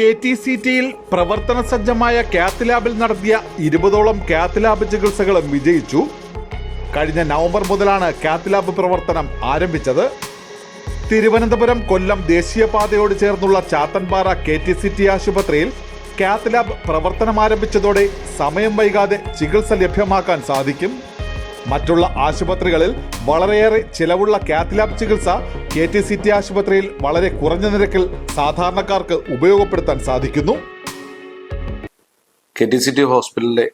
K T C ടിയിൽ പ്രവർത്തന സജ്ജമായ കാത്ത് ലാബിൽ നടത്തിയ ഇരുപതോളം കാത്ത് ലാബ് ചികിത്സകളും വിജയിച്ചു. കഴിഞ്ഞ നവംബർ മുതലാണ് കാത്ത് ലാബ് പ്രവർത്തനം ആരംഭിച്ചത്. തിരുവനന്തപുരം കൊല്ലം ദേശീയപാതയോട് ചേർന്നുള്ള Chathanpara K T C T ആശുപത്രിയിൽ കാത്ത് ലാബ് പ്രവർത്തനം ആരംഭിച്ചതോടെ സമയം വൈകാതെ ചികിത്സ ലഭ്യമാക്കാൻ സാധിക്കും. മറ്റുള്ള ആശുപത്രികളിൽ വളരെയേറെ ചിലവുള്ള കാത്ത് ലാബ് ചികിത്സ കെ ടി സി ടി ആശുപത്രിയിൽ വളരെ കുറഞ്ഞ നിരക്കിൽ സാധാരണക്കാർക്ക് ഉപയോഗപ്പെടുത്താൻ സാധിക്കുന്നു. കെ ടി സി ടി ഹോസ്പിറ്റലിലെ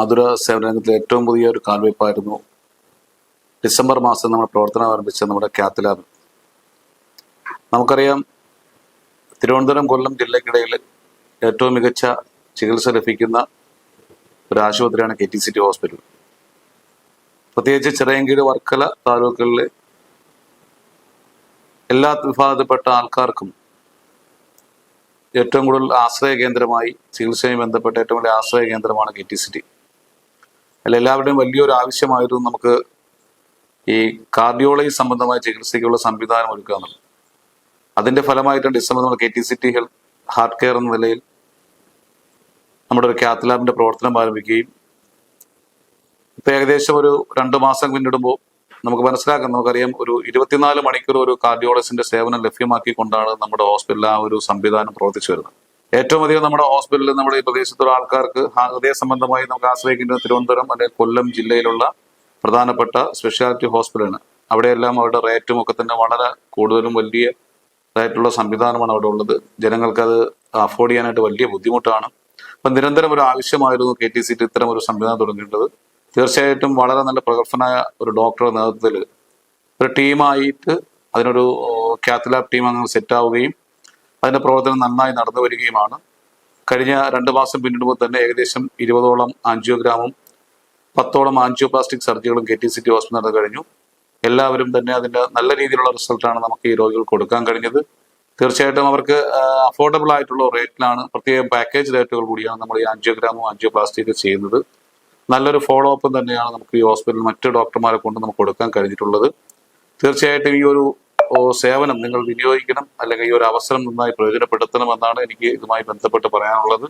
ആതുര സേവന രംഗത്തിലെ ഏറ്റവും പുതിയ ഒരു കാൽവയ്പായിരുന്നു ഡിസംബർ മാസം നമ്മൾ പ്രവർത്തനം ആരംഭിച്ച നമ്മുടെ കാത്ത് ലാബ്. നമുക്കറിയാം തിരുവനന്തപുരം കൊല്ലം ജില്ലയ്ക്കിടയിൽ ഏറ്റവും മികച്ച ചികിത്സ ലഭിക്കുന്ന ഒരു ആശുപത്രിയാണ് K T C T hospital. പ്രത്യേകിച്ച് ചിറയൻകീഴ് വർക്കല താലൂക്കുകളിലെ എല്ലാ വിഭാഗത്തിൽപ്പെട്ട ആൾക്കാർക്കും ഏറ്റവും കൂടുതൽ ആശ്രയ കേന്ദ്രമായി ചികിത്സയുമായി ബന്ധപ്പെട്ട ഏറ്റവും വലിയ ആശ്രയ കേന്ദ്രമാണ് കെ ടി സിറ്റി. അല്ല എല്ലാവരുടെയും വലിയൊരു ആവശ്യമായിരുന്നു നമുക്ക് ഈ കാർഡിയോളജി സംബന്ധമായ ചികിത്സയ്ക്കുള്ള സംവിധാനം ഒരുക്കുക എന്നുള്ളത്. അതിന്റെ ഫലമായിട്ടാണ് ഡിസംബർ നമ്മൾ K T city health heart care എന്ന നിലയിൽ നമ്മുടെ ഒരു കാത്ത് ലാബിന്റെ പ്രവർത്തനം ആരംഭിക്കുകയും ഇപ്പൊ ഏകദേശം ഒരു രണ്ടു മാസം പിന്നിടുമ്പോൾ നമുക്ക് മനസ്സിലാക്കാം. നമുക്കറിയാം ഒരു ഇരുപത്തിനാല് മണിക്കൂർ ഒരു കാർഡിയോളജിന്റെ സേവനം ലഭ്യമാക്കിക്കൊണ്ടാണ് നമ്മുടെ ഹോസ്പിറ്റലിൽ ആ ഒരു സംവിധാനം പ്രവർത്തിച്ചു വരുന്നത്. ഏറ്റവും അധികം നമ്മുടെ ഹോസ്പിറ്റലിൽ നമ്മുടെ ഈ പ്രദേശത്തുള്ള ആൾക്കാർക്ക് ഹൃദയ സംബന്ധമായി നമുക്ക് ആശ്രയിക്കേണ്ടത് തിരുവനന്തപുരം അല്ലെങ്കിൽ കൊല്ലം ജില്ലയിലുള്ള പ്രധാനപ്പെട്ട സ്പെഷ്യാലിറ്റി ഹോസ്പിറ്റലാണ്. അവിടെയെല്ലാം അവരുടെ റേറ്റും ഒക്കെ തന്നെ വളരെ കൂടുതലും വലിയ ഇതായിട്ടുള്ള സംവിധാനമാണ് അവിടെ ഉള്ളത്. ജനങ്ങൾക്ക് അത് അഫോർഡ് ചെയ്യാനായിട്ട് വലിയ ബുദ്ധിമുട്ടാണ്. അപ്പം നിരന്തരം ഒരു ആവശ്യമായിരുന്നു കെ ടി സി ടി ഇത്തരം ഒരു സംവിധാനം തുടങ്ങിയിട്ടത് തീർച്ചയായിട്ടും വളരെ നല്ല പ്രഗത്ഭനായ ഒരു ഡോക്ടറുടെ നേതൃത്വത്തിൽ ഒരു ടീമായിട്ട് അതിനൊരു കാത്തലാബ് ടീം അങ്ങനെ സെറ്റ് ആവുകയും അതിന്റെ പ്രവർത്തനം നന്നായി നടന്നു വരികയുമാണ്. കഴിഞ്ഞ രണ്ട് മാസം പിന്നിടുമ്പോൾ തന്നെ ഏകദേശം ഇരുപതോളം ആൻജിയോഗ്രാമും പത്തോളം angioplastic സർജറികളും K T C T hospital നടന്നു കഴിഞ്ഞു. എല്ലാവരും തന്നെ അതിന്റെ നല്ല രീതിയിലുള്ള റിസൾട്ടാണ് നമുക്ക് ഈ രോഗികൾക്ക് കൊടുക്കാൻ കഴിഞ്ഞത്. തീർച്ചയായിട്ടും അവർക്ക് അഫോർഡബിൾ ആയിട്ടുള്ള റേറ്റിലാണ് പ്രത്യേകം പാക്കേജ് റേറ്റുകൾ കൂടിയാണ് നമ്മൾ ഈ ആൻജിയോഗ്രാമും ആൻജിയോപ്ലാസ്റ്റിക്കും ചെയ്യുന്നത്. നല്ലൊരു ഫോളോ അപ്പും തന്നെയാണ് നമുക്ക് ഈ ഹോസ്പിറ്റലിൽ മറ്റ് ഡോക്ടർമാരെ കൊണ്ട് നമുക്ക് കൊടുക്കാൻ കഴിഞ്ഞിട്ടുള്ളത്. തീർച്ചയായിട്ടും ഈ ഒരു സേവനം നിങ്ങൾ വിനിയോഗിക്കണം അല്ലെങ്കിൽ ഈ ഒരു അവസരം നന്നായി പ്രയോജനപ്പെടുത്തണമെന്നാണ് എനിക്ക് ഇതുമായി ബന്ധപ്പെട്ട് പറയാനുള്ളത്.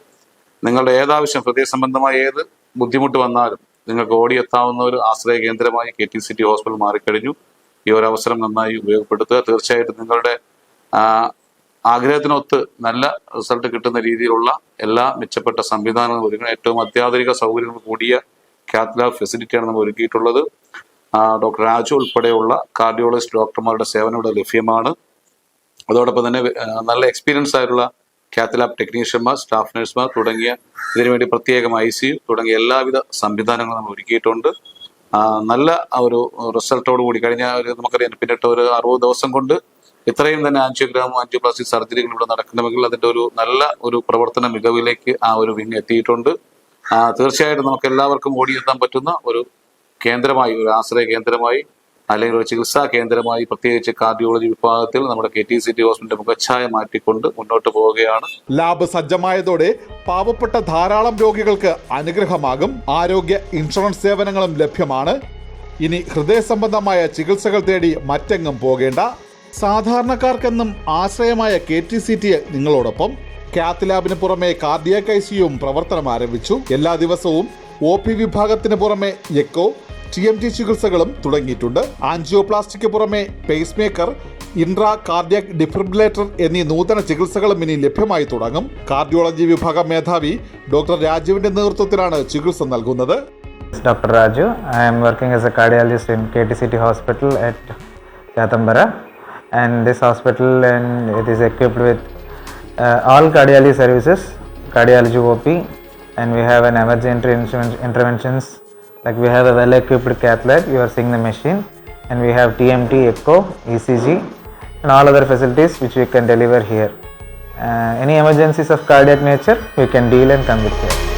നിങ്ങളുടെ ഏതാവശ്യം ഹൃദയ സംബന്ധമായ ഏത് ബുദ്ധിമുട്ട് വന്നാലും നിങ്ങൾക്ക് ഓടിയെത്താവുന്ന ഒരു ആശ്രയ കേന്ദ്രമായി K T C T hospital മാറിക്കഴിഞ്ഞു. ഈ ഒരു അവസരം നന്നായി ഉപയോഗപ്പെടുത്തുക. തീർച്ചയായിട്ടും നിങ്ങളുടെ ആഗ്രഹത്തിനൊത്ത് നല്ല റിസൾട്ട് കിട്ടുന്ന രീതിയിലുള്ള എല്ലാ മെച്ചപ്പെട്ട സംവിധാനങ്ങളും ഒരുങ്ങുന്ന ഏറ്റവും അത്യാധുനിക സൗകര്യങ്ങൾ കൂടിയ കാത്ത് ലാബ് ഫെസിലിറ്റിയാണ് നമ്മൾ ഒരുക്കിയിട്ടുള്ളത്. ഡോക്ടർ രാജു ഉൾപ്പെടെയുള്ള കാർഡിയോളജിസ്റ്റ് ഡോക്ടർമാരുടെ സേവനം ഇവിടെ ലഭ്യമാണ്. അതോടൊപ്പം തന്നെ നല്ല എക്സ്പീരിയൻസ് ആയിട്ടുള്ള കാത്ത് ലാബ് ടെക്നീഷ്യന്മാർ സ്റ്റാഫ് നഴ്സുമാർ തുടങ്ങിയ ഇതിനുവേണ്ടി പ്രത്യേകം ഐ സി യു തുടങ്ങിയ എല്ലാവിധ സംവിധാനങ്ങളും നമ്മൾ ഒരുക്കിയിട്ടുണ്ട്. നല്ല ഒരു റിസൾട്ടോട് കൂടി കഴിഞ്ഞ ഒരു നമുക്കറിയാം പിന്നിട്ട് ഒരു അറുപത് ദിവസം കൊണ്ട് ഇത്രയും തന്നെ ആൻജിയോഗ്രാമും ആൻജിയോപ്ലാസ്റ്റിക് സർജറികൾ ഇവിടെ നടക്കണമെങ്കിൽ അതിന്റെ ഒരു നല്ല ഒരു പ്രവർത്തന മികവിലേക്ക് ആ ഒരു വിങ് എത്തിയിട്ടുണ്ട്. തീർച്ചയായിട്ടും നമുക്ക് എല്ലാവർക്കും ഓടിയെത്താൻ പറ്റുന്ന ഒരു കേന്ദ്രമായി ഒരു ആശ്രയ കേന്ദ്രമായി അല്ലെങ്കിൽ ഒരു ചികിത്സാ കേന്ദ്രമായി പ്രത്യേകിച്ച് കാർഡിയോളജി വിഭാഗത്തിൽ നമ്മുടെ കെ ടി സി ടി ഹോസ്പിറ്റലിന്റെ മുഖച്ഛായ മാറ്റിക്കൊണ്ട് മുന്നോട്ട് പോവുകയാണ്. ലാബ് സജ്ജമായതോടെ പാവപ്പെട്ട ധാരാളം രോഗികൾക്ക് അനുഗ്രഹമാകും. ആരോഗ്യ ഇൻഷുറൻസ് സേവനങ്ങളും ലഭ്യമാണ്. ഇനി ഹൃദയ സംബന്ധമായ ചികിത്സകൾ തേടി മറ്റെങ്ങും പോകേണ്ട സാധാരണക്കാർക്കെന്നും ആശ്രയമായ കെ ടി സി ടി നിങ്ങളോടൊപ്പം കാത്ത് ലാബിന് പുറമെ കാർഡിയാക് ഐ സിയും പ്രവർത്തനം ആരംഭിച്ചു. എല്ലാ ദിവസവും ഒ പി വിഭാഗത്തിന് പുറമെ എക്കോ ടി എം ടി ചികിത്സകളും തുടങ്ങിയിട്ടുണ്ട്. ആൻജിയോപ്ലാസ്റ്റിക്ക് പുറമെ pacemaker intra cardiac defibrillator എന്നീ നൂതന ചികിത്സകളും ഇനി ലഭ്യമായി തുടങ്ങും. കാർഡിയോളജി വിഭാഗം മേധാവി ഡോക്ടർ രാജുവിന്റെ നേതൃത്വത്തിലാണ് ചികിത്സ നൽകുന്നത്. Doctor Raju I M working as a cardiologist in K T city hospital at Chatambara, and this hospital and it is equipped with uh, all cardiology services, cardiology OP, and we have an emergency interven- interventions. Like we have a well-equipped cath lab. You are seeing the machine, and we have TMT, echo, ECG, and all other facilities which we can deliver here. Uh, any emergencies of cardiac nature, we can deal and come with care.